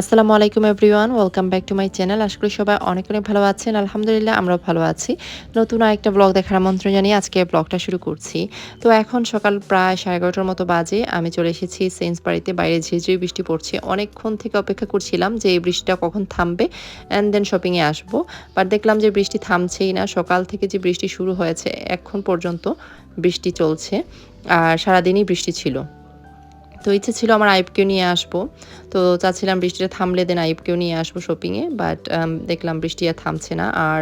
আসসালামু আলাইকুম everyone, welcome back to my channel. আশা করি সবাই অনেক অনেক ভালো আছেন। আলহামদুলিল্লাহ, আমরাও ভালো আছি। নতুন আরেকটা ব্লগ দেখার আমন্ত্রণ জানিয়ে আজকে ব্লগটা শুরু করছি। তো এখন সকাল প্রায় সাড়ে এগারোটার মতো বাজে। আমি চলে এসেছি সেন্স বাড়িতে বাইরে ঝিঝিরি বৃষ্টি পড়ছে। অনেকক্ষণ থেকে অপেক্ষা করছিলাম যে এই বৃষ্টিটা কখন থামবে অ্যান্ড দেন শপিংয়ে আসব। বাট দেখলাম যে বৃষ্টি থামছেই না। সকাল থেকে যে বৃষ্টি শুরু হয়েছে, এখন পর্যন্ত বৃষ্টি চলছে। আর সারাদিনই বৃষ্টি ছিল। তো ইচ্ছে ছিল আমার আইপকেও নিয়ে আসব। তো চাচ্ছিলাম বৃষ্টিটা থামলে দেন আইপকেও নিয়ে আসব শপিংয়ে বাট দেখলাম বৃষ্টি আর থামছে না। আর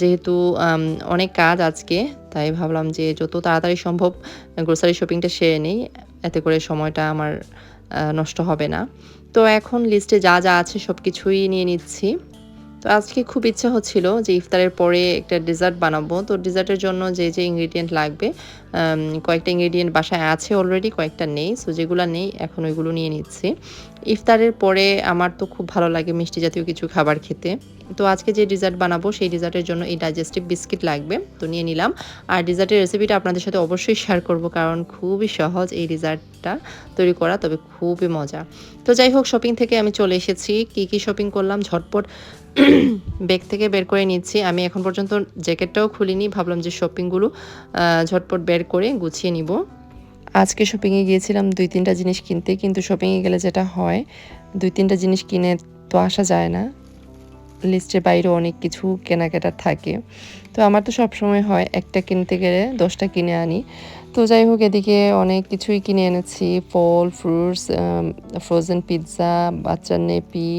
যেহেতু um, অনেক কাজ আজকে তাই ভাবলাম যে যত তাড়াতাড়ি সম্ভব গ্রোসারি শপিংটা সেরে নেই এতে করে সময়টা আমার নষ্ট হবে না। তো এখন লিস্টে যা যা আছে সব কিছুই নিয়ে নিচ্ছি। তো আজকে খুব ইচ্ছা হচ্ছিল যে ইফতারের পরে একটা ডেজার্ট বানাবো। তো ডেজার্টের জন্য যে যে ইনগ্রিডিয়েন্ট লাগবে কয়েকটা ইনগ্রিডিয়েন্ট বাসায় আছে অলরেডি কয়েকটা নেই। সো যেগুলো নেই, এখন ওইগুলো নিয়ে নিচ্ছি। ইফতারের পরে আমার তো খুব ভালো লাগে মিষ্টি জাতীয় কিছু খাবার খেতে। তো আজকে যে ডেজার্ট বানাবো, সেই ডেজার্টের জন্য এই ডাইজেস্টিভ বিস্কিট লাগবে। তো নিয়ে নিলাম। আর ডেজার্টের রেসিপিটা আপনাদের সাথে অবশ্যই শেয়ার করব, কারণ খুবই সহজ এই ডেজার্টটা তৈরি করা, তবে খুবই মজা। তো যাই হোক শপিং থেকে আমি চলে এসেছি। কি কি শপিং করলাম? ঝটপট ব্যাগ থেকে বের করে নিচ্ছি। আমি এখন পর্যন্ত জ্যাকেটটাও খুলিনি, ভাবলাম যে শপিংগুলো ঝটপট বের করে গুছিয়ে নিব। আজকে শপিংয়ে গিয়েছিলাম, দুই তিনটা জিনিস কিনতে, কিন্তু শপিংয়ে গেলে যেটা হয়, দুই তিনটা জিনিস কিনে তো আসা যায় না। লিস্টের বাইরে অনেক কিছু কেনাকাটা থাকে। তো আমার তো সব সময় হয়, একটা কিনতে গেলে দশটা কিনে আনি। তো যাই হোক, এদিকে অনেক কিছুই কিনে এনেছি, ফল ফ্রুটস ফ্রোজেন পিৎজা বাচ্চার নেপি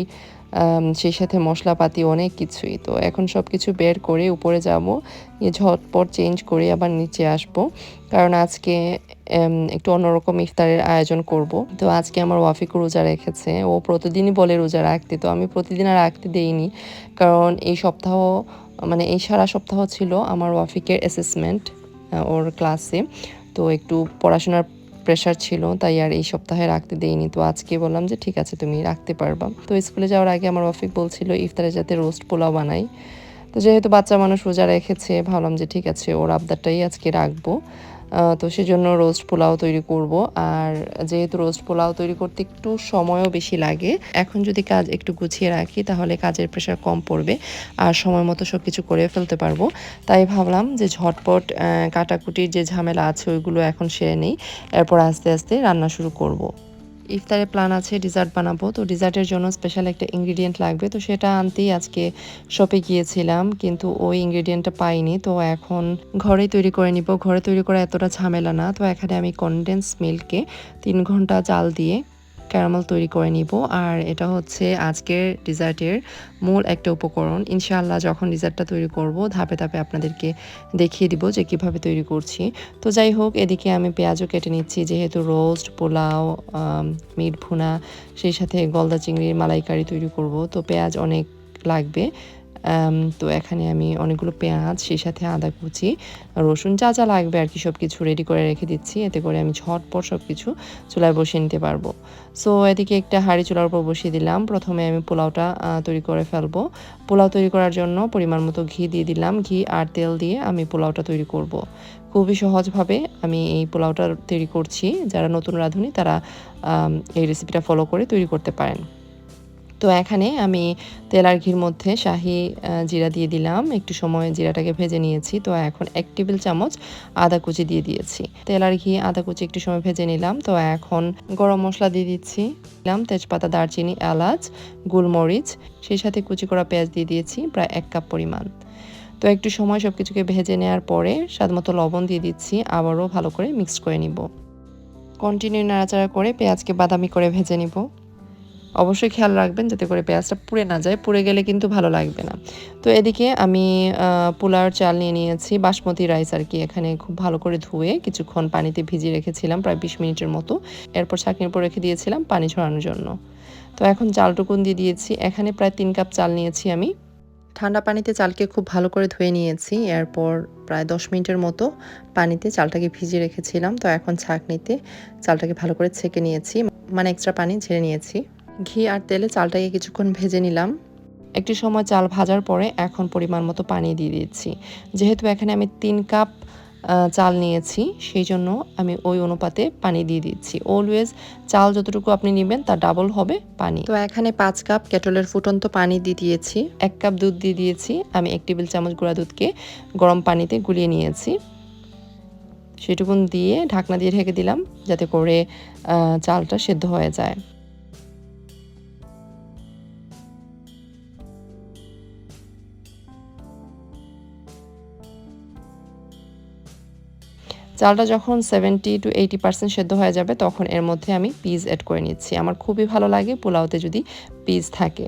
সেই সাথে মশলাপাতি অনেক কিছুই। তো এখন সব কিছু বের করে উপরে যাব গিয়ে ঝটপট চেঞ্জ করে আবার নিচে আসব। কারণ আজকে একটু অন্যরকম ইফতারের আয়োজন করব। তো আজকে আমার ওয়াফিকও রোজা রেখেছে। ও প্রতিদিনই বলে রোজা রাখতে। তো আমি প্রতিদিন আর রাখতে দেইনি। কারণ এই সপ্তাহ মানে এই সারা সপ্তাহ ছিল আমার ওয়াফিকের অ্যাসেসমেন্ট ওর ক্লাসে তো একটু পড়াশোনার প্রেশার ছিল, তাই আর এই সপ্তাহে রাখতে দেইনি। তো আজকে বললাম যে, ঠিক আছে, তুমি রাখতে পারবা। তো স্কুলে যাওয়ার আগে আমার অফিক বলছিল, ইফতারে যাতে রোস্ট পোলাও বানাই। তো যেহেতু বাচ্চা মানুষ রোজা রেখেছে, ভাবলাম যে, ঠিক আছে, ওর আবদারটাই আজকে রাখব। তো সেজন্য রোস্ট পোলাও তৈরি করব আর যেহেতু রোস্ট পোলাও তৈরি করতে একটু সময়ও বেশি লাগে, এখন যদি কাজ একটু গুছিয়ে রাখি তাহলে কাজের প্রেশার কম পড়বে আর সময় মতো সব কিছু করে ফেলতে পারব তাই ভাবলাম যে ঝটপট কাটাকুটির যে ঝামেলা আছে ওইগুলো এখন সেরে নেই, এরপর আস্তে আস্তে রান্না শুরু করব। ইফতারের প্ল্যান আছে ডিজার্ট বানাবো। তো ডিজার্টের জন্য স্পেশাল একটা ইনগ্রিডিয়েন্ট লাগবে। তো সেটা আনতেই আজকে শপে গিয়েছিলাম, কিন্তু ওই ইনগ্রিডিয়েন্টটা পাইনি। তো এখন ঘরেই তৈরি করে নিব। ঘরে তৈরি করা এতটা ঝামেলা না। তো এখানে আমি কনডেন্স মিল্ককে তিন ঘণ্টা জাল দিয়ে ক্যারামেল তৈরি করে নিব। আর এটা হচ্ছে আজকের ডিজার্টের মূল একটা উপকরণ। ইনশাআল্লাহ যখন ডিজার্টটা তৈরি করব, ধাপে ধাপে আপনাদেরকে দেখিয়ে দিব যে কীভাবে তৈরি করছি। তো যাই হোক, এদিকে আমি পেঁয়াজও কেটে নিচ্ছি, যেহেতু রোস্ট পোলাও মিট ভুনা, সেই সাথে গলদা চিংড়ির মালাইকারি তৈরি করব। তো পেঁয়াজ অনেক লাগবে। তো এখানে আমি অনেকগুলো পেঁয়াজ, সেই সাথে আদা কুচি, রসুন যা যা লাগবে আর কি সব কিছু রেডি করে রেখে দিচ্ছি। এতে করে আমি ঝটপট সব কিছু চুলায় বসিয়ে নিতে পারব। সো এদিকে একটা হাঁড়ি চুলার উপর বসিয়ে দিলাম। প্রথমে আমি পোলাওটা তৈরি করে ফেলব। পোলাও তৈরি করার জন্য পরিমাণ মতো ঘি দিয়ে দিলাম। ঘি আর তেল দিয়ে আমি পোলাওটা তৈরি করব। খুবই সহজভাবে আমি এই পোলাওটা তৈরি করছি। যারা নতুন রাঁধুনি, তারা এই রেসিপিটা ফলো করে তৈরি করতে পারেন। তো এখানে আমি তেল আর ঘির মধ্যে শাহি জিরা দিয়ে দিলাম। একটু সময় জিরাটাকে ভেজে নিয়েছি। তো এখন এক টেবিল চামচ আদা কুচি দিয়ে দিয়েছি। তেল আর ঘি, আদা কুচি একটু সময় ভেজে নিলাম। তো এখন গরম মশলা দিয়ে দিচ্ছি। দিলাম তেজপাতা, দারচিনি, এলাচ, গোলমরিচ, সেই সাথে কুচি করা পেঁয়াজ দিয়ে দিয়েছি, প্রায় এক কাপ পরিমাণ। তো একটু সময় সব কিছুকে ভেজে নেওয়ার পরে স্বাদ মতো লবণ দিয়ে দিচ্ছি। আবারও ভালো করে মিক্সড করে নিব। কন্টিনিউ নাড়াচাড়া করে পেঁয়াজকে বাদামি করে ভেজে নিব। অবশ্যই খেয়াল রাখবেন যাতে করে পেঁয়াজটা পুড়ে না যায়। পুড়ে গেলে কিন্তু ভালো লাগবে না। তো এদিকে আমি আহ, পোলাওর চাল নিয়ে নিয়েছি বাসমতি রাইস আর কি। এখানে খুব ভালো করে ধুয়ে কিছুক্ষণ পানিতে ভিজিয়ে রেখেছিলাম প্রায় বিশ মিনিটের মতো। এরপর ছাঁকনির উপর রেখে দিয়েছিলাম পানি ছড়ানোর জন্য। তো এখন চালটুকুন দিয়ে দিয়েছি। এখানে প্রায় তিন কাপ চাল নিয়েছি আমি। ঠান্ডা পানিতে চালকে খুব ভালো করে ধুয়ে নিয়েছি। এরপর প্রায় দশ মিনিটের মতো পানিতে চালটাকে ভিজিয়ে রেখেছিলাম। তো এখন ছাঁকনিতে চালটাকে ভালো করে ছেঁকে নিয়েছি। মানে এক্সট্রা পানি ঝেড়ে নিয়েছি। ঘি আর তেলে চালটাকে কিছুক্ষণ ভেজে নিলাম। একটু সময় চাল ভাজার পরে এখন পরিমাণ মতো পানি দিয়ে দিচ্ছি। যেহেতু এখানে আমি তিন কাপ চাল নিয়েছি সেই জন্য আমি ওই অনুপাতে পানি দিয়ে দিচ্ছি। অলওয়েজ চাল যতটুকু আপনি নেবেন তার ডাবল হবে পানি। তো এখানে পাঁচ কাপ কেটলের ফুটন্ত পানি দিয়ে দিয়েছি। এক কাপ দুধ দিয়ে দিয়েছি। আমি এক টেবিল চামচ গুঁড়া দুধকে গরম পানিতে গুলিয়ে নিয়েছি। সেটুকুন দিয়ে ঢাকনা দিয়ে ঢেকে দিলাম যাতে করে চালটা সেদ্ধ হয়ে যায়। চালটা যখন সেভেন্টি টু এইটি পার্সেন্ট সেদ্ধ হয়ে যাবে, তখন এর মধ্যে আমি পিস অ্যাড করে নিচ্ছি। আমার খুবই ভালো লাগে পোলাওতে যদি পিস থাকে।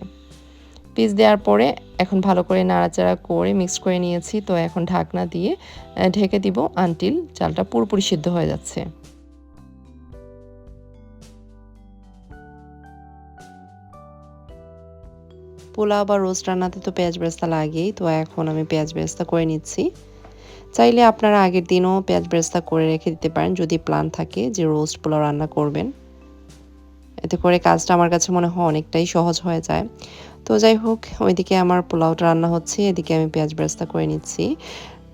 পিস দেওয়ার পরে এখন ভালো করে নাড়াচাড়া করে মিক্স করে নিয়েছি। তো এখন ঢাকনা দিয়ে ঢেকে দিব আনটিল চালটা পুরোপুরি সিদ্ধ হয়ে যাচ্ছে। পোলাও বা রোস্ট রান্নাতে তো পেঁয়াজ বেরেস্তা লাগেই। তো এখন আমি পেঁয়াজ বেরেস্তা করে নিচ্ছি। চাইলে আপনারা আগের দিনও পেঁয়াজ বেরেস্তা করে রেখে দিতে পারেন যদি প্ল্যান থাকে যে রোস্ট পোলাও রান্না করবেন। এতে করে কাজটা আমার কাছে মনে হয় অনেকটাই সহজ হয়ে যায়। তো যাই হোক, ওইদিকে আমার পোলাওটা রান্না হচ্ছে, এদিকে আমি পেঁয়াজ বেরেস্তা করে নিচ্ছি।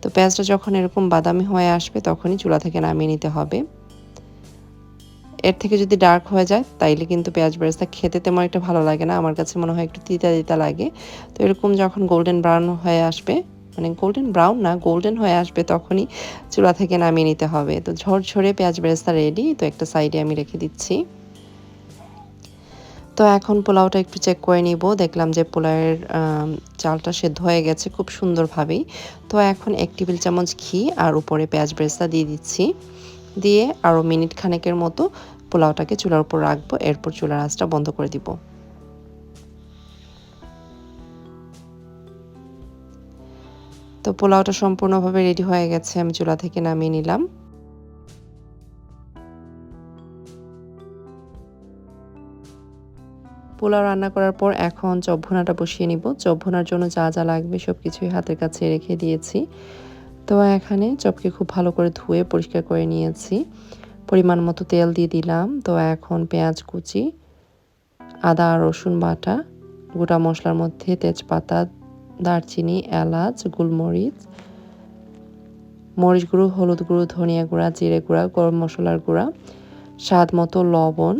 তো পেঁয়াজটা যখন এরকম বাদামি হয়ে আসবে তখনই চুলা থেকে নামিয়ে নিতে হবে। এর থেকে যদি ডার্ক হয়ে যায়, তাইলে কিন্তু পেঁয়াজ বেরেস্তা খেতে তেমন একটা ভালো লাগে না। আমার কাছে মনে হয় একটু তিতা তিতা লাগে। তো এরকম যখন গোল্ডেন ব্রাউন হয়ে আসবে মানে গোল্ডেন ব্রাউন না গোল্ডেন হয়ে আসবে তখনই চুলা থেকে নামিয়ে নিতে হবে। তো ঝরঝরে পেঁয়াজ বেরেস্তা রেডি তো একটা সাইডে আমি রেখে দিচ্ছি। তো এখন পোলাওটা একটু চেক করে নিব। দেখলাম যে পোলাওয়ের চালটা সেদ্ধ হয়ে গেছে খুব সুন্দরভাবেই। তো এখন এক টেবিল চামচ ঘি আর উপরে পেঁয়াজ বেরেস্তা দিয়ে দিচ্ছি। দিয়ে আরও মিনিট খানেকের মতো পোলাওটাকে চুলার উপর রাখব। এরপর চুলার আঁচটা বন্ধ করে দিব। তো পোলাওটা সম্পূর্ণভাবে রেডি হয়ে গেছে, আমি চুলা থেকে নামিয়ে নিলাম। পোলাও রান্না করার পর এখন চপ ভুনাটা বসিয়ে নিব। চপ ভুনার জন্য যা যা লাগবে সব কিছুই হাতের কাছে রেখে দিয়েছি। তো এখানে চপকে খুব ভালো করে ধুয়ে পরিষ্কার করে নিয়েছি। পরিমাণ মতো তেল দিয়ে দিলাম। তো এখন পেঁয়াজ কুচি, আদা, রসুন বাটা, গোটা মশলার মধ্যে তেজপাতা দারচিনি, এলাচ, গোলমরিচ, মরিচ গুঁড়ো, হলুদ গুঁড়ো, ধনিয়া গুঁড়া, জিরে গুঁড়া, গরম মশলার গুঁড়া, স্বাদ মতো লবণ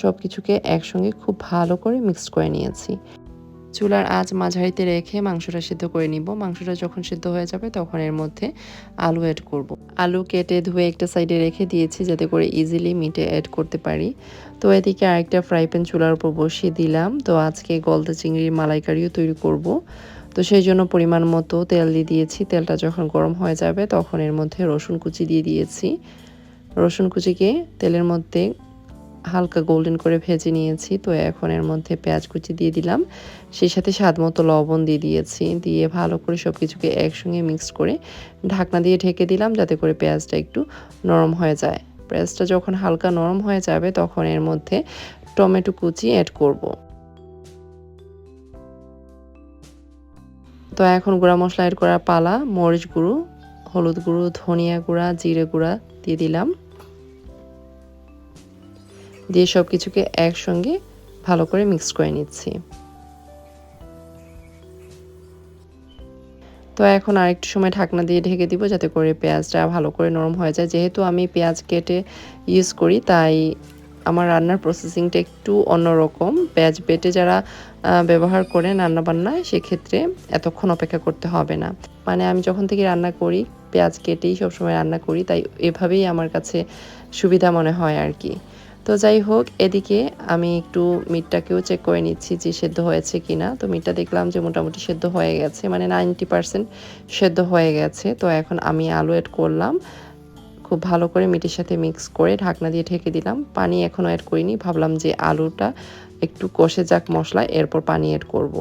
সব কিছুকে একসঙ্গে খুব ভালো করে মিক্স করে নিয়েছি। চুলার আঁচ মাঝারিতে রেখে মাংসটা সিদ্ধ করে নিব। মাংসটা যখন সিদ্ধ হয়ে যাবে তখন এর মধ্যে আলু অ্যাড করব। আলু কেটে ধুয়ে একটা সাইডে রেখে দিয়েছি যাতে করে ইজিলি মিটে অ্যাড করতে পারি। তো এদিকে আরেকটা ফ্রাই প্যান চুলার উপর বসিয়ে দিলাম। তো আজকে গলদা চিংড়ির মালাইকারিও তৈরি করব। তো সেই জন্য পরিমাণ মতো তেল দিয়ে দিয়েছি। তেলটা যখন গরম হয়ে যাবে তখন এর মধ্যে রসুন কুচি দিয়ে দিয়েছি। রসুন কুচিকে তেলের মধ্যে হালকা গোল্ডেন করে ভেজে নিয়েছি। তো এখন এর মধ্যে পেঁয়াজ কুচি দিয়ে দিলাম। সেই সাথে স্বাদ মতো লবণ দিয়ে দিয়েছি। দিয়ে ভালো করে সব কিছুকে একসঙ্গে মিক্স করে ঢাকনা দিয়ে ঢেকে দিলাম যাতে করে পেঁয়াজটা একটু নরম হয়ে যায়। পেঁয়াজটা যখন হালকা নরম হয়ে যাবে তখন এর মধ্যে টমেটো কুচি অ্যাড করব। তো এখন গুঁড়া মশলা অ্যাড করার পালা, মরিচ গুঁড়ো, হলুদ গুঁড়ো, ধনিয়া গুঁড়া, জিরে গুঁড়া দিয়ে দিলাম। দিয়ে সব কিছুকে একসঙ্গে ভালো করে মিক্স করে নিচ্ছি। তো এখন আরেকটু সময় ঢাকনা দিয়ে ঢেকে দিব যাতে করে পেঁয়াজটা ভালো করে নরম হয়ে যায়। যেহেতু আমি পেঁয়াজ কেটে ইউজ করি, তাই আমার রান্নার প্রসেসিংটা একটু অন্যরকম। পেঁয়াজ বেটে যারা ব্যবহার করেন রান্নাবান্নায়, সেক্ষেত্রে এতক্ষণ অপেক্ষা করতে হবে না। মানে আমি যখন থেকে রান্না করি, পেঁয়াজ কেটেই সবসময় রান্না করি, তাই এভাবেই আমার কাছে সুবিধা মনে হয় আর কি। তো যাই হোক, এদিকে আমি একটু মিটটাকেও চেক করে নিচ্ছি যে সেদ্ধ হয়েছে কি না তো মিটটা দেখলাম যে মোটামুটি সেদ্ধ হয়ে গেছে মানে নাইনটি পারসেন্ট সেদ্ধ হয়ে গেছে। তো এখন আমি আলু অ্যাড করলাম। খুব ভালো করে মিটের সাথে মিক্স করে ঢাকনা দিয়ে ঢেকে দিলাম। পানি এখনও অ্যাড করিনি, ভাবলাম যে আলুটা একটু কষে যাক মশলা এরপর পানি অ্যাড করব।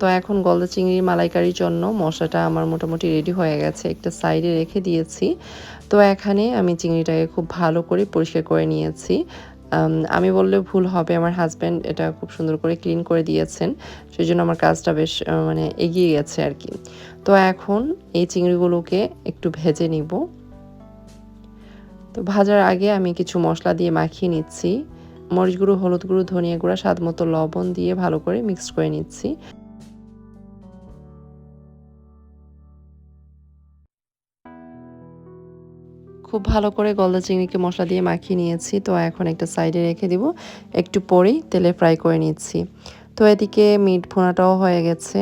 তো এখন গলদা চিংড়ির মালাইকারির জন্য মশলাটা আমার মোটামুটি রেডি হয়ে গেছে, একটা সাইডে রেখে দিয়েছি। তো এখানে আমি চিংড়িটাকে খুব ভালো করে পরিষ্কার করে নিয়েছি। আমি বললে ভুল হবে, আমার হাজব্যান্ড এটা খুব সুন্দর করে ক্লিন করে দিয়েছেন সেই জন্য আমার কাজটা বেশ মানে এগিয়ে গেছে আর কি তো এখন এই চিংড়িগুলোকে একটু ভেজে নিব। তো ভাজার আগে আমি কিছু মশলা দিয়ে মাখিয়ে নিচ্ছি। মরিচ গুঁড়ো হলুদ গুঁড়ো ধনিয়া গুঁড়া, স্বাদ মতো লবণ দিয়ে ভালো করে মিক্স করে নিচ্ছি। খুব ভালো করে গলদা চিংড়িকে মশলা দিয়ে মাখিয়ে নিয়েছি। তো এখন একটা সাইডে রেখে দিব। একটু পরেই তেলে ফ্রাই করে নিচ্ছি। তো এদিকে মিট ভুনাটাও হয়ে গেছে।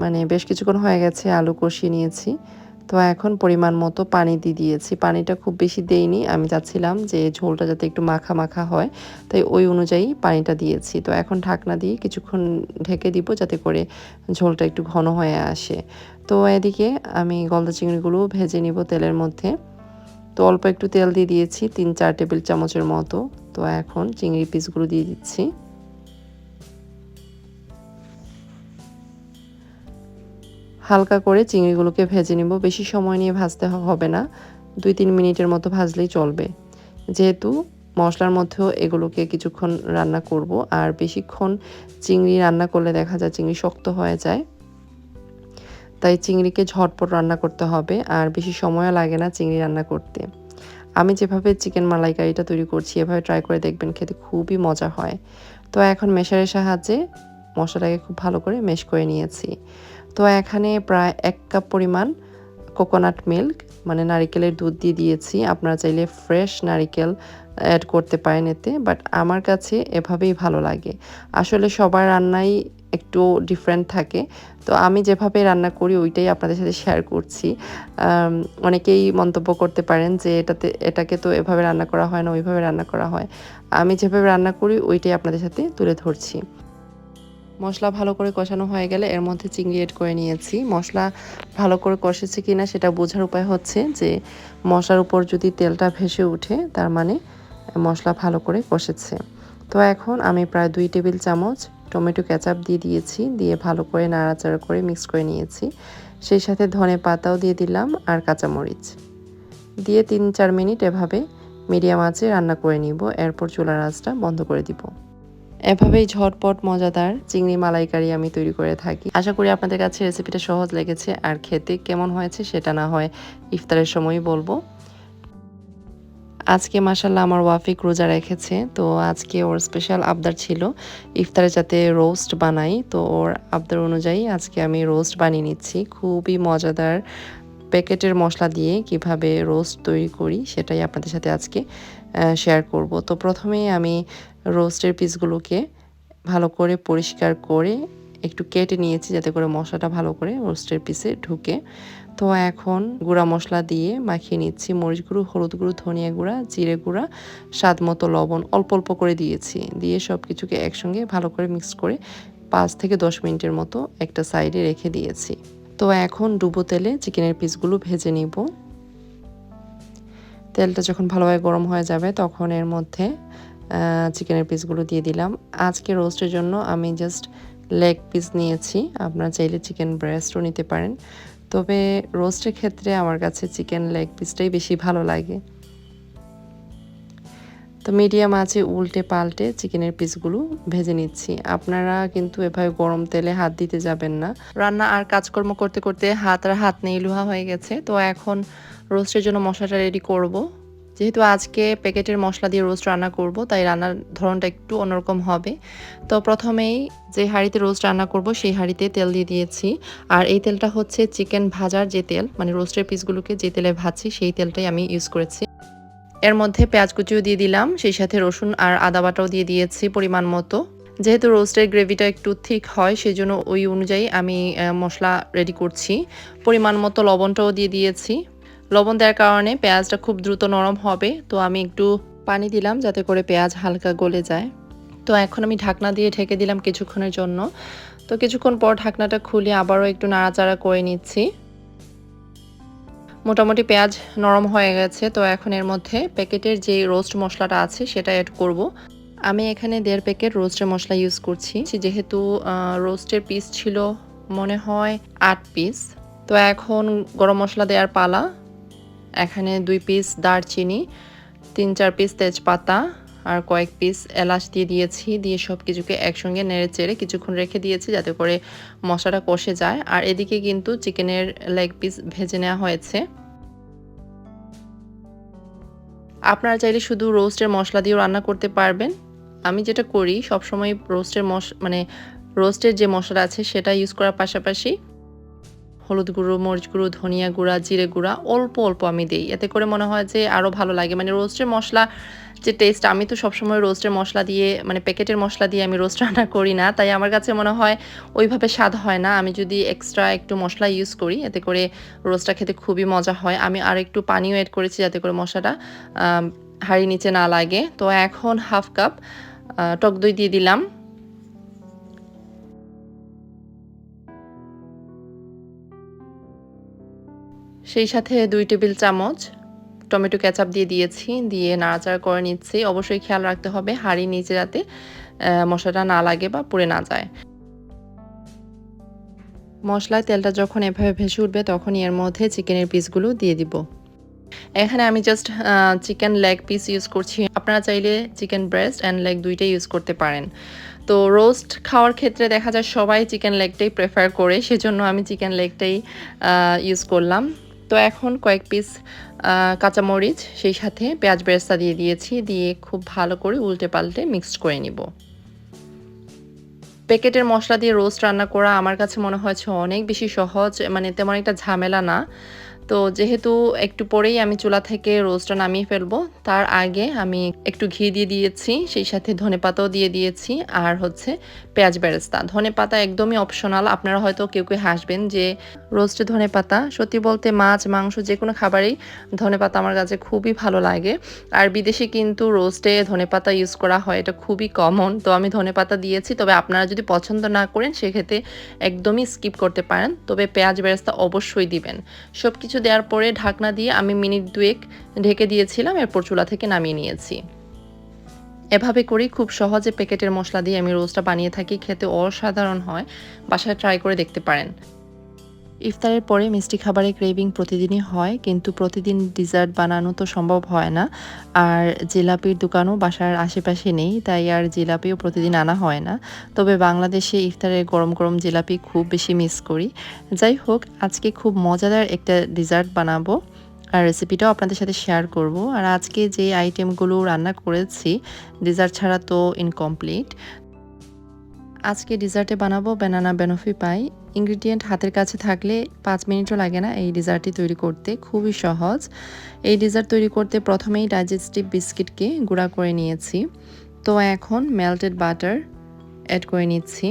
মানে বেশ কিছুক্ষণ হয়ে গেছে, আলু কষিয়ে নিয়েছি। তো এখন পরিমাণ মতো পানি দিয়ে দিয়েছি। পানিটা খুব বেশি দেইনি। আমি চাচ্ছিলাম যে ঝোলটা যাতে একটু মাখা মাখা হয়। তাই ওই অনুযায়ী পানিটা দিয়েছি। তো এখন ঢাকনা দিয়ে কিছুক্ষণ ঢেকে দিব যাতে করে ঝোলটা একটু ঘন হয়ে আসে। তো এদিকে আমি গলদা চিংড়িগুলো ভেজে নিব তেলের মধ্যে। তো অল্প একটু তেল দিয়ে দিয়েছি, তিন, চার টেবিল চামচের মতো। তো এখন চিংড়ি পিসগুলো দিয়ে দিচ্ছি। হালকা করে চিংড়িগুলোকে ভেজে নিব। বেশি সময় নিয়ে ভাজতে হবে না। দুই, তিন মিনিটের মতো ভাজলেই চলবে। যেহেতু মশলার মধ্যেও এগুলোকে কিছুক্ষণ রান্না করব, আর বেশিক্ষণ চিংড়ি রান্না করলে দেখা যায় চিংড়ি শক্ত হয়ে যায়। তাই চিংড়িকে ঝটপট রান্না করতে হবে আর বেশি সময়ও লাগে না চিংড়ি রান্না করতে। আমি যেভাবে চিকেন মালাইকারিটা তৈরি করছি, এভাবে ট্রাই করে দেখবেন খেতে খুবই মজা হয়। তো এখন মেশারের সাহায্যে মশলাটাকে খুব ভালো করে মেশ করে নিয়েছি। তো এখানে প্রায় এক কাপ পরিমাণ কোকোনাট মিল্ক মানে নারিকেলের দুধ দিয়ে দিয়েছি। আপনারা চাইলে ফ্রেশ নারিকেল অ্যাড করতে পারেন এতে বাট আমার কাছে এভাবেই ভালো লাগে। আসলে সবার রান্নাই একটু ডিফারেন্ট থাকে। তো আমি যেভাবে রান্না করি, ওইটাই আপনাদের সাথে শেয়ার করছি। অনেকেই মন্তব্য করতে পারেন যে, এটাতে, এটাকে তো এভাবে রান্না করা হয় না, ওইভাবে রান্না করা হয়। আমি যেভাবে রান্না করি, ওইটাই আপনাদের সাথে তুলে ধরছি। মশলা ভালো করে কষানো হয়ে গেলে এর মধ্যে চিংড়ি এড করে নিয়েছি। মশলা ভালো করে কষেছে কিনা সেটা বোঝার উপায় হচ্ছে যে, মশলার উপর যদি তেলটা ভেসে উঠে তার মানে মশলা ভালো করে কষেছে। তো এখন আমি প্রায় দুই টেবিল চামচ টমেটো ক্যাচাপ দিয়ে দিয়েছি, দিয়ে ভালো করে নাড়াচাড়া করে মিক্স করে নিয়েছি। সেই সাথে ধনে পাতাও দিয়ে দিলাম আর কাঁচামরিচ। দিয়ে তিন চার মিনিট এভাবে মিডিয়াম আঁচে রান্না করে নিব, এরপর চুলার আঁচটা বন্ধ করে দিব। এভাবেই ঝটপট মজাদার চিংড়ি মালাইকারি আমি তৈরি করে থাকি। আশা করি আপনাদের কাছে রেসিপিটা সহজ লেগেছে, আর খেতে কেমন হয়েছে সেটা না হয় ইফতারের সময়ই বলব। আজকে মাসাল্লাহ আমার ওয়াফিক রোজা রেখেছে। তো আজকে ওর স্পেশাল আবদার ছিল ইফতারে যাতে রোস্ট বানাই। তো ওর আবদার অনুযায়ী আজকে আমি রোস্ট বানিয়ে নিচ্ছি। খুবই মজাদার প্যাকেটের মশলা দিয়ে কীভাবে রোস্ট তৈরি করি সেটাই আপনাদের সাথে আজকে শেয়ার করব। তো প্রথমেই আমি রোস্টের পিসগুলোকে ভালো করে পরিষ্কার করে একটু কেটে নিয়েছি যাতে করে মশলাটা ভালো করে রোস্টের পিসে ঢুকে। তো এখন গুঁড়া মশলা দিয়ে মাখিয়ে নিচ্ছি। মরিচ গুঁড়ো, হলুদ গুঁড়ো, ধনিয়া গুঁড়া, জিরে গুঁড়া, স্বাদ মতো লবণ অল্প অল্প করে দিয়েছি। দিয়ে সব কিছুকে একসঙ্গে ভালো করে মিক্স করে পাঁচ থেকে দশ মিনিটের মতো একটা সাইডে রেখে দিয়েছি। তো এখন ডুবো তেলে চিকেনের পিসগুলো ভেজে নিব। তেলটা যখন ভালোভাবে গরম হয়ে যাবে তখন এর মধ্যে চিকেনের পিসগুলো দিয়ে দিলাম। আজকে রোস্টের জন্য আমি জাস্ট লেগ পিস নিয়েছি। আপনারা চাইলে চিকেন ব্রেস্টও নিতে পারেন। তবে রোস্টের ক্ষেত্রে আমার কাছে চিকেন লেগ পিসটাই বেশি ভালো লাগে। তো মিডিয়াম আছে, উল্টে পাল্টে চিকেনের পিসগুলো ভেজে নিচ্ছি। আপনারা কিন্তু এভাবে গরম তেলে হাত দিতে যাবেন না। রান্না আর কাজকর্ম করতে করতে হাত আর হাত নেই, লোহা হয়ে গেছে। তো এখন রোস্টের জন্য মশলাটা রেডি করব। যেহেতু আজকে প্যাকেটের মশলা দিয়ে রোস্ট রান্না করব, তাই রান্নার ধরনটা একটু অন্যরকম হবে। তো প্রথমেই যে হাঁড়িতে রোস্ট রান্না করব, সেই হাঁড়িতে তেল দিয়ে দিয়েছি। আর এই তেলটা হচ্ছে চিকেন ভাজার যে তেল মানে রোস্টের পিসগুলোকে যে তেলে ভাজছি, সেই তেলটাই আমি ইউজ করেছি। এর মধ্যে পেঁয়াজ কুচিও দিয়ে দিলাম, সেই সাথে রসুন আর আদা বাটাও দিয়ে দিয়েছি পরিমাণ মতো। যেহেতু রোস্টের গ্রেভিটা একটু ঠিক হয় সেই জন্য ওই অনুযায়ী আমি মশলা রেডি করছি। পরিমাণ মতো লবণটাও দিয়ে দিয়েছি। লবণ দেওয়ার কারণে পেঁয়াজটা খুব দ্রুত নরম হবে। তো আমি একটু পানি দিলাম যাতে করে পেঁয়াজ হালকা গলে যায়। তো এখন আমি ঢাকনা দিয়ে ঢেকে দিলাম কিছুক্ষণের জন্য। তো কিছুক্ষণ পর ঢাকনাটা খুলে আবারও একটু নাড়াচাড়া করে নিচ্ছি। মোটামুটি পেঁয়াজ নরম হয়ে গেছে। তো এখন এর মধ্যে প্যাকেটের যে রোস্ট মশলাটা আছে সেটা অ্যাড করব। আমি এখানে দেড় প্যাকেট রোস্টের মশলা ইউজ করছি। যেহেতু রোস্টের পিস ছিল মনে হয় আট পিস তো এখন গরম মশলা দেওয়ার পালা এখানে দুই পিস দারচিনি, তিন, চার পিস তেজপাতা আর কয়েক পিস এলাচ দিয়ে দিয়েছি, দিয়ে সব কিছুকে একসঙ্গে নেড়ে চেড়ে কিছুক্ষণ রেখে দিয়েছি যাতে করে মশলাটা কষে যায়। আর এদিকে কিন্তু চিকেনের লেগ পিস ভেজে নেওয়া হয়েছে। আপনারা চাইলে শুধু রোস্টের মশলা দিয়েও রান্না করতে পারবেন। আমি যেটা করি সবসময় রোস্টের মশ মানে রোস্টের যে মশলা আছে সেটা ইউজ করার পাশাপাশি হলুদ গুঁড়ো, মরিচ গুঁড়ো, ধনিয়া গুঁড়া, জিরে গুঁড়া অল্প অল্প আমি দিই। এতে করে মনে হয় যে আরও ভালো লাগে। মানে রোস্টের মশলা যে টেস্ট আমি তো সবসময় রোস্টের মশলা দিয়ে মানে প্যাকেটের মশলা দিয়ে আমি রোস্ট রান্না করি না। তাই আমার কাছে মনে হয় ওইভাবে স্বাদ হয় না। আমি যদি এক্সট্রা একটু মশলা ইউজ করি, এতে করে রোস্টটা খেতে খুবই মজা হয়। আমি আর একটু পানিও অ্যাড করেছি যাতে করে মশলাটা হাড়ি নিচে না লাগে। তো এখন হাফ কাপ টক দই দিয়ে দিলাম। সেই সাথে দুই টেবিল চামচ টমেটো ক্যাচাপ দিয়ে দিয়েছি, দিয়ে নাড়াচাড়া করে নিচ্ছি। অবশ্যই খেয়াল রাখতে হবে, হাঁড়ি নিচে যাতে মশলাটা না লাগে বা পুড়ে না যায়। মশলায় তেলটা যখন এভাবে ভেসে উঠবে, তখনই এর মধ্যে চিকেনের পিসগুলো দিয়ে দিব। এখানে আমি just chicken leg piece use করছি। আপনারা চাইলে চিকেন ব্রেস্ট অ্যান্ড লেগ দুইটাই ইউজ করতে পারেন। তো রোস্ট খাওয়ার ক্ষেত্রে দেখা যায় সবাই চিকেন লেগটাই প্রেফার করে, সেজন্য আমি চিকেন লেগটাই ইউজ করলাম। তো এখন কয়েক পিস কাঁচামরিচ, সেই সাথে পেঁয়াজ বেরেস্তা দিয়ে দিয়েছি, দিয়ে খুব ভালো করে উল্টে পাল্টে মিক্সড করে নিব। প্যাকেটের মশলা দিয়ে রোস্ট রান্না করা আমার কাছে মনে হয়েছে অনেক বেশি সহজ মানে তেমন একটা ঝামেলা না। তো যেহেতু একটু পরেই আমি চুলা থেকে রোস্টটা নামিয়ে ফেলব, তার আগে আমি একটু ঘি দিয়ে দিয়েছি, সেই সাথে ধনে পাতাও দিয়ে দিয়েছি, আর হচ্ছে পেঁয়াজ বেরেস্তা। ধনে পাতা একদমই অপশনাল আপনারা হয়তো কেউ কেউ হাসবেন যে রোস্টে ধনে পাতা। সত্যি বলতে মাছ, মাংস যে কোনো খাবারেই ধনে পাতা আমার কাছে খুবই ভালো লাগে। আর বিদেশে কিন্তু রোস্টে ধনে পাতা ইউজ করা হয়, এটা খুবই কমন তো আমি ধনে পাতা দিয়েছি, তবে আপনারা যদি পছন্দ না করেন, সেক্ষেত্রে একদমই স্কিপ করতে পারেন। তবে পেঁয়াজ বেরেস্তা অবশ্যই দিবেন। সব কিছু দেওয়ার পরে ঢাকনা দিয়ে আমি মিনিট দুয়েক ঢেকে দিয়েছিলাম, এরপর চুলা থেকে নামিয়ে নিয়েছি। এভাবে করেই খুব সহজে প্যাকেটের মশলা দিয়ে আমি রোজটা বানিয়ে থাকি, খেতে অসাধারণ হয়, বাসায় ট্রাই করে দেখতে পারেন। ইফতারের পরে মিষ্টি খাবারের ক্রেভিং প্রতিদিনই হয়, কিন্তু প্রতিদিন ডিজার্ট বানানো তো সম্ভব হয় না। আর জিলাপির দোকানও বাসার আশেপাশে নেই, তাই আর জিলাপিও প্রতিদিন আনা হয় না। তবে বাংলাদেশে ইফতারের গরম গরম জিলাপি খুব বেশি মিস করি। যাই হোক, আজকে খুব মজাদার একটা ডিজার্ট বানাবো। আর রেসিপিটাও আপনাদের সাথে শেয়ার করব। আর আজকে যে আইটেমগুলো রান্না করেছি ডিজার্ট ছাড়া তো ইনকমপ্লিট আজকে ডিজার্টে বানাবো ব্যানানা বেনফি পাই ইনগ্রিডিয়েন্ট হাতের কাছে থাকলে পাঁচ মিনিটও লাগে না এই ডিজার্টটি তৈরি করতে, খুবই সহজ। এই ডিজার্ট তৈরি করতে প্রথমেই ডাইজেস্টিভ বিস্কিটকে গুঁড়া করে নিয়েছি। তো এখন মেল্টেড বাটার অ্যাড করে নিচ্ছি।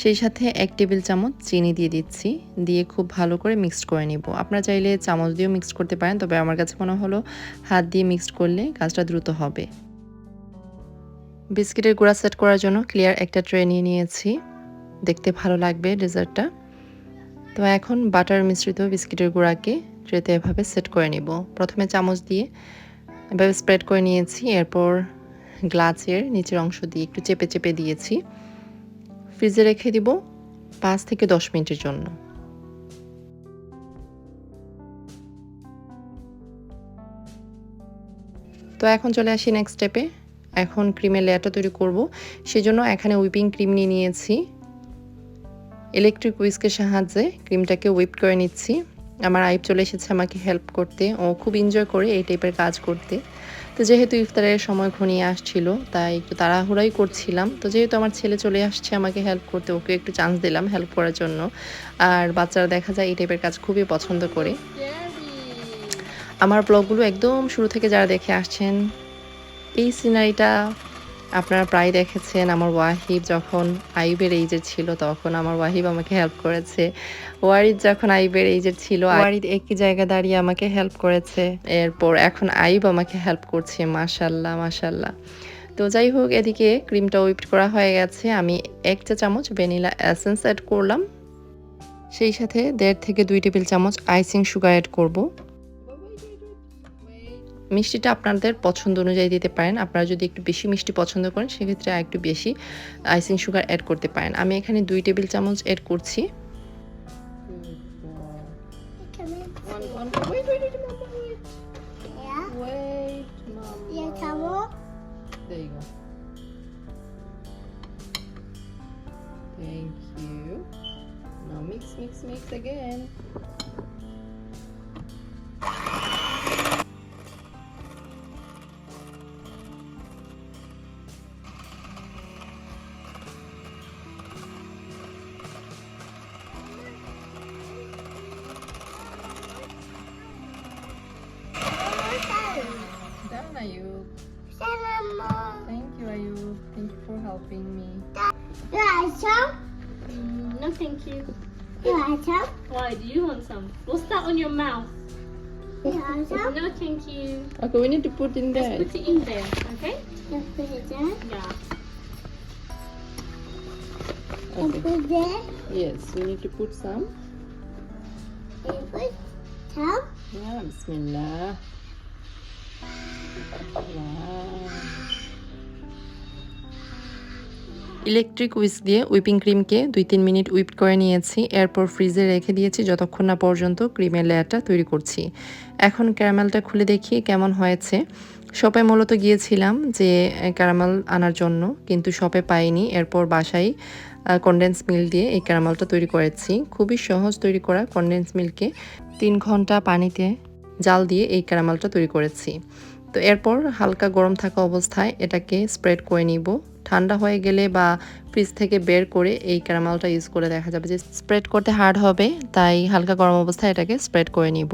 সেই সাথে এক টেবিল চামচ চিনি দিয়ে দিচ্ছি, দিয়ে খুব ভালো করে মিক্সড করে নিব। আপনারা চাইলে চামচ দিয়েও মিক্সড করতে পারেন, তবে আমার কাছে মনে হলো হাত দিয়ে মিক্সড করলে কাজটা দ্রুত হবে। বিস্কিটের গুঁড়া সেট করার জন্য ক্লিয়ার একটা ট্রে নিয়ে নিয়েছি। দেখতে ভালো লাগবে ডেজার্টটা। তো এখন বাটার মিশ্রিত বিস্কিটের গুঁড়াকে ট্রেতে এভাবে সেট করে নিব। প্রথমে চামচ দিয়ে এভাবে স্প্রেড করে নিয়েছি, এরপর গ্লাসের নিচের অংশ দিয়ে একটু চেপে চেপে দিয়েছি। ফ্রিজে রেখে দিব পাঁচ থেকে দশ মিনিটের জন্য। তো এখন চলে আসি নেক্সট স্টেপে এখন ক্রিমের লেয়ারটা তৈরি করব। সেজন্য এখানে উইপিং ক্রিম নিয়ে নিয়েছি। ইলেকট্রিক উইস্কের সাহায্যে ক্রিমটাকে উইপ করে নিচ্ছি। আমার আইপ চলে এসেছে আমাকে হেল্প করতে। ও খুব এনজয় করে এই টাইপের কাজ করতে। তো যেহেতু ইফতারের সময় ঘনিয়ে আসছিল, তাই একটু তাড়াহুড়াই করছিলাম। তো যেহেতু আমার ছেলে চলে আসছে আমাকে হেল্প করতে, ওকে একটু চান্স দিলাম হেল্প করার জন্য। আর বাচ্চারা দেখা যায় এই টাইপের কাজ খুবই পছন্দ করে। আমার ব্লগগুলো একদম শুরু থেকে যারা দেখে আসছেন এই সিনারিটা আপনারা প্রায় দেখেছেন আমার ওয়াহিব যখন আইবের এইজের ছিল তখন আমার ওয়াহিব আমাকে হেল্প করেছে। ওয়ারিদ যখন আইবের এইজের ছিল ওয়ারিদ একই জায়গা দাঁড়িয়ে আমাকে হেল্প করেছে। এরপর এখন আইব আমাকে হেল্প করছে মাশাল্লাহ মাশাল্লাহ তো যাই হোক এদিকে ক্রিমটা উইপ করা হয়ে গেছে। আমি এক চা চামচ ভ্যানিলা এসেন্স অ্যাড করলাম। সেই সাথে দেড় থেকে দুই টেবিল চামচ আইসিং সুগার অ্যাড করব। মিষ্টিটা আপনাদের পছন্দ অনুযায়ী দিতে পারেন আপনারা যদি একটু বেশি মিষ্টি পছন্দ করেন সেক্ষেত্রে একটু বেশি আইসিং সুগার অ্যাড করতে পারেন আমি এখানে দুই টেবিল চামচ অ্যাড করছি Thank you. Now mix, mix, mix again. You want some? Why do you want some? What's that on your mouth? You want some? No, thank you. Okay, we need to put in Just put it in there, okay? Just put it there. Yeah. And put there. Yes, we need to put some. And put some. Yeah, Bismillah. Wow. Electric whisk দিয়ে whipping ক্রিমকে দুই তিন minute whip করে নিয়েছি। এরপর ফ্রিজে রেখে দিয়েছি যতক্ষণ না পর্যন্ত ক্রিমের লেয়ারটা তৈরি করছি। এখন ক্যারামেলটা খুলে দেখি কেমন হয়েছে। শপে মূলত গিয়েছিলাম যে ক্যারামেল আনার জন্য, কিন্তু শপে পাইনি। এরপর বাসায় কনডেন্স মিল দিয়ে এই ক্যারামেলটা তৈরি করেছি। খুবই সহজ তৈরি করা কনডেন্স মিল্কে তিন ঘণ্টা পানিতে জাল দিয়ে এই ক্যারামেলটা তৈরি করেছি। তো এরপর হালকা গরম থাকা অবস্থায় এটাকে স্প্রেড করে নিব। ঠান্ডা হয়ে গেলে বা ফ্রিজ থেকে বের করে এই ক্যারামেলটা ইউজ করে দেখা যাবে যে স্প্রেড করতে হার্ড হবে, তাই হালকা গরম অবস্থায় এটাকে স্প্রেড করে নিব।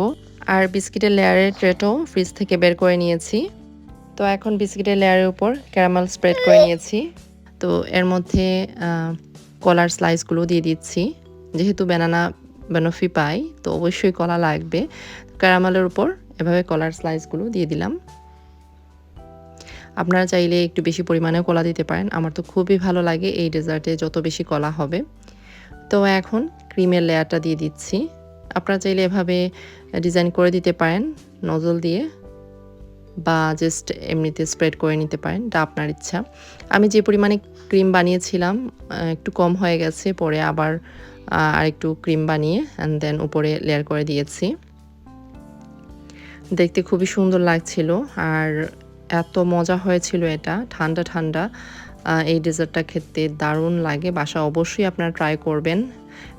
আর বিস্কিটের লেয়ারের ট্রেটও ফ্রিজ থেকে বের করে নিয়েছি। তো এখন বিস্কিটের লেয়ারের উপর ক্যারামেল স্প্রেড করে নিয়েছি। তো এর মধ্যে কলার স্লাইসগুলো দিয়ে দিচ্ছি। যেহেতু ব্যানানা বেনফি পাই, তো অবশ্যই কলা লাগবে। ক্যারামেলের উপর এভাবে কলার স্লাইসগুলো দিয়ে দিলাম। আপনারা চাইলে একটু বেশি পরিমাণেও কলা দিতে পারেন। আমার তো খুবই ভালো লাগে এই ডেজার্টে যত বেশি কলা হবে। তো এখন ক্রিমের লেয়ারটা দিয়ে দিচ্ছি। আপনারা চাইলে এভাবে ডিজাইন করে দিতে পারেন, নজল দিয়ে বা জাস্ট এমনিতে স্প্রেড করে নিতে পারেন, এটা আপনার ইচ্ছা। আমি যে পরিমাণে ক্রিম বানিয়েছিলাম একটু কম হয়ে গেছে, পরে আবার আর একটু ক্রিম বানিয়ে অ্যান্ড দেন উপরে লেয়ার করে দিয়েছি। দেখতে খুবই সুন্দর লাগছিল, আর এত মজা হয়েছিল এটা, ঠান্ডা ঠান্ডা। এই ডেজার্টটা খেতে দারুণ লাগে, বাসা অবশ্যই আপনারা ট্রাই করবেন।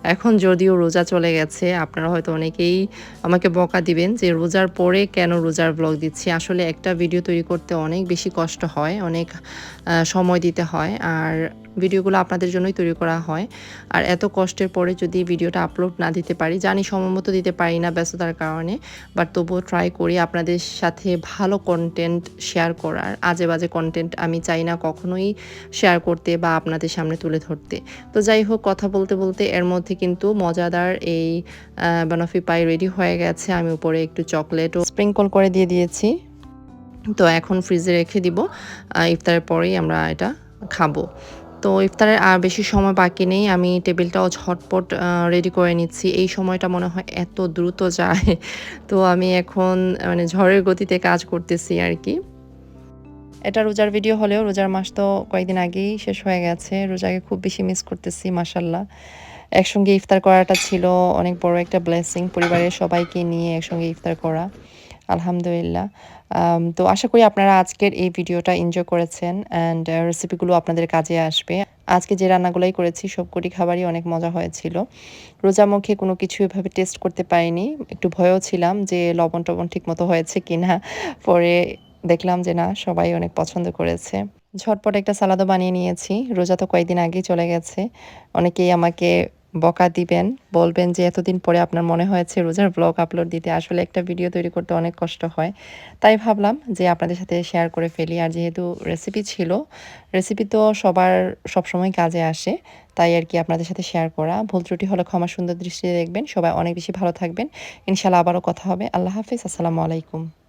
এখন যদিও রোজা চলে গেছে, আপনারা হয়তো অনেকেই আমাকে বকা দিবেন যে রোজার পরে কেন রোজার ব্লগ দিচ্ছি। আসলে একটা ভিডিও তৈরি করতে অনেক বেশি কষ্ট হয়, অনেক সময় দিতে হয়। আর ভিডিওগুলো আপনাদের জন্যই তৈরি করা হয়। আর এত কষ্টের পরে যদি ভিডিওটা আপলোড না দিতে পারি, জানি সময় মতো দিতে পারি না ব্যস্ততার কারণে বাট তবুও ট্রাই করি আপনাদের সাথে ভালো কন্টেন্ট শেয়ার করার। আজে বাজে কন্টেন্ট আমি চাই না কখনোই শেয়ার করতে বা আপনাদের সামনে তুলে ধরতে। তো যাই হোক, কথা বলতে বলতে এর মধ্যে কিন্তু মজাদার এই বানফি পাই রেডি হয়ে গেছে। আমি উপরে একটু চকলেটও স্প্রিঙ্কল করে দিয়ে দিয়েছি। তো এখন ফ্রিজে রেখে দিব। ইফতারের পরেই আমরা এটা খাব। তো ইফতারের আর বেশি সময় বাকি নেই। আমি টেবিলটাও ঝটপট রেডি করে নিচ্ছি। এই সময়টা মনে হয় এত দ্রুত যায়। তো আমি এখন মানে ঝড়ের গতিতে কাজ করতেছি আর কি। এটা রোজার ভিডিও হলেও, রোজার মাস তো কয়েকদিন আগেই শেষ হয়ে গেছে। রোজাকে খুব বেশি মিস করতেছি মাসাল্লাহ একসঙ্গে ইফতার করাটা ছিল অনেক বড় একটা ব্লেসিং পরিবারের সবাইকে নিয়ে একসঙ্গে ইফতার করা। আলহামদুলিল্লাহ। তো আশা করি আপনারা আজকের এই ভিডিওটা এনজয় করেছেন অ্যান্ড রেসিপিগুলো আপনাদের কাজে আসবে। আজকে যে রান্নাগুলোই করেছি, সবকটি খাবারই অনেক মজা হয়েছিল। রোজা মুখে কোনো কিছু এভাবে টেস্ট করতে পারিনি। একটু ভয়ও ছিলাম যে লবণ টবণ ঠিক মতো হয়েছে কিনা। পরে দেখলাম যে না, সবাই অনেক পছন্দ করেছে। ঝটপট একটা সালাদও বানিয়ে নিয়েছি। রোজা তো কয়েকদিন আগেই চলে গেছে। অনেকেই আমাকে বকা দিবেন, বলবেন যে এতদিন পরে আপনার মনে হয়েছে রোজার ব্লগ আপলোড দিতে, আসলে একটা ভিডিও তৈরি করতে অনেক কষ্ট হয়। তাই ভাবলাম যে আপনাদের সাথে শেয়ার করে ফেলি। আর যেহেতু রেসিপি ছিল রেসিপি তো সবার সবসময় কাজে আসে, তাই আর কি আপনাদের সাথে শেয়ার করা। ভুল ত্রুটি হলে ক্ষমা সুন্দর দৃষ্টিতে দেখবেন। সবাই অনেক বেশি ভালো থাকবেন। ইনশাল্লাহ আবারও কথা হবে। আল্লাহ হাফিজ। আসসালামু আলাইকুম।